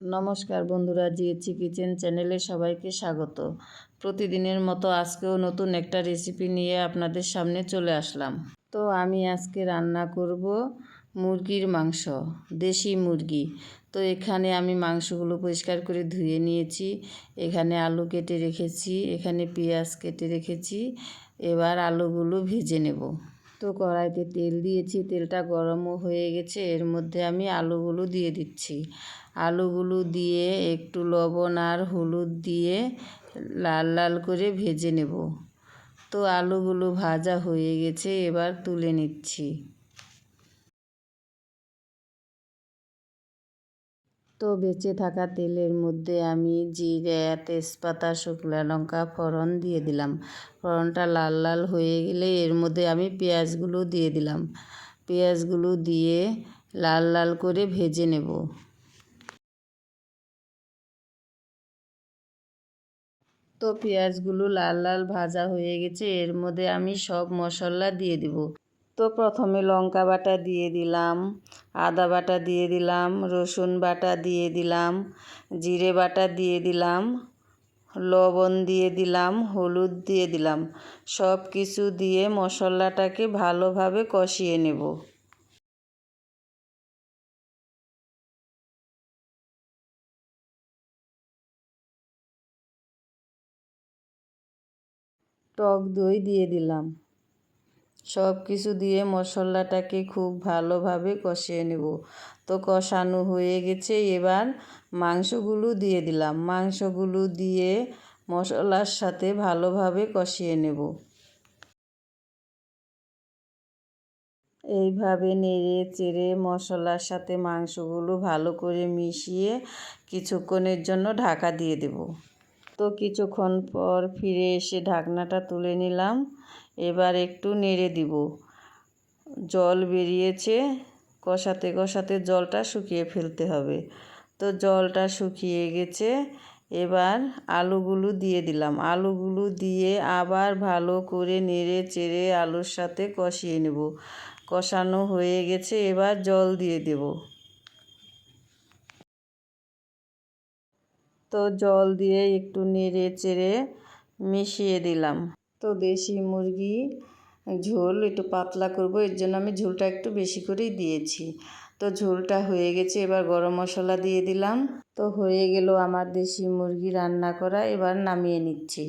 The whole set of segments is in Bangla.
নমস্কার বন্ধুরা জিএচি কিচেন চ্যানেলে সবাইকে স্বাগত। প্রতিদিনের মতো আজকেও নতুন একটা রেসিপি নিয়ে আপনাদের সামনে চলে আসলাম। তো আমি আজকে রান্না করব মুরগির মাংস, দেশি মুরগি। তো এখানে আমি মাংসগুলো পরিষ্কার করে ধুয়ে নিয়েছি। এখানে আলু কেটে রেখেছি, এখানে পেঁয়াজ কেটে রেখেছি। এবার আলুগুলো ভেজে নেব। তো কড়াইতে তেল দিয়েছি, তেলটা গরমও হয়ে গেছে, এর মধ্যে আমি আলুগুলো দিয়ে দিচ্ছি। আলুগুলো দিয়ে একটু লবণ আর হলুদ দিয়ে লাল লাল করে ভেজে নেব। তো আলুগুলো ভাজা হয়ে গেছে, এবার তুলে নিচ্ছি। বেঁচে থাকা তেলের মধ্যে আমি জিরে, তেজপাতা, শুকনো লঙ্কা ফোড়ন দিয়ে দিলাম। ফোড়নটা লাল লাল হয়ে গেলে এর মধ্যে আমি পেঁয়াজগুলো দিয়ে দিলাম। পেঁয়াজগুলো দিয়ে লাল লাল করে ভেজে নেব। তো পেঁয়াজগুলো লাল লাল ভাজা হয়ে গেছে, এর মধ্যে আমি সব মশলা দিয়ে দিব। তো প্রথমে লঙ্কা বাটা দিয়ে দিলাম, আদা বাটা দিয়ে দিলাম, রসুন বাটা দিয়ে দিলাম, জিরে বাটা দিয়ে দিলাম, লবণ দিয়ে দিলাম, হলুদ দিয়ে দিলাম। সব কিছু দিয়ে মশলাটাকে ভালোভাবে কষিয়ে নেব। টক দই দিয়ে দিলাম। সব কিছু দিয়ে মশলাটাকে খুব ভালোভাবে কষিয়ে নেব। তো কষানো হয়ে গেছে, এবার মাংসগুলো দিয়ে দিলাম। মাংসগুলো দিয়ে মশলার সাথে ভালোভাবে কষিয়ে নেব। এইভাবে নেড়ে চেড়ে মশলার সাথে মাংসগুলো ভালো করে মিশিয়ে কিছুক্ষণের জন্য ঢাকা দিয়ে দেব। তো কিছুক্ষণ পর ফিরে এসে ঢাকনাটা তুলে নিলাম। এবার একটু নেড়ে দিব। জল বেরিয়েছে, কষাতে কষাতে জলটা শুকিয়ে ফেলতে হবে। তো জলটা শুকিয়ে গেছে, এবার আলুগুলো দিয়ে দিলাম। আলুগুলো দিয়ে আবার ভালো করে নেড়ে চেড়ে আলুর সাথে কষিয়ে নেব। কষানো হয়ে গেছে, এবার জল দিয়ে দেব। তো জল দিয়ে একটু নেড়ে চেড়ে মিশিয়ে দিলাম। তো দেশি মুরগি ঝোল একটু পাতলা করব, এর জন্য আমি ঝোলটা একটু বেশি করেই দিয়েছি। তো ঝোলটা হয়ে গেছে, এবার গরম মশলা দিয়ে দিলাম। তো হয়ে গেল আমার দেশি মুরগি রান্না করা, এবার নামিয়ে নিচ্ছি।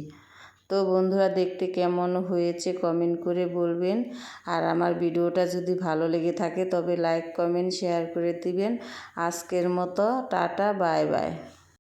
তো বন্ধুরা, দেখতে কেমন হয়েছে কমেন্ট করে বলবেন। আর আমার ভিডিওটা যদি ভালো লেগে থাকে, তবে লাইক, কমেন্ট, শেয়ার করে দিবেন। আজকের মতো, টাটা, বাই বাই।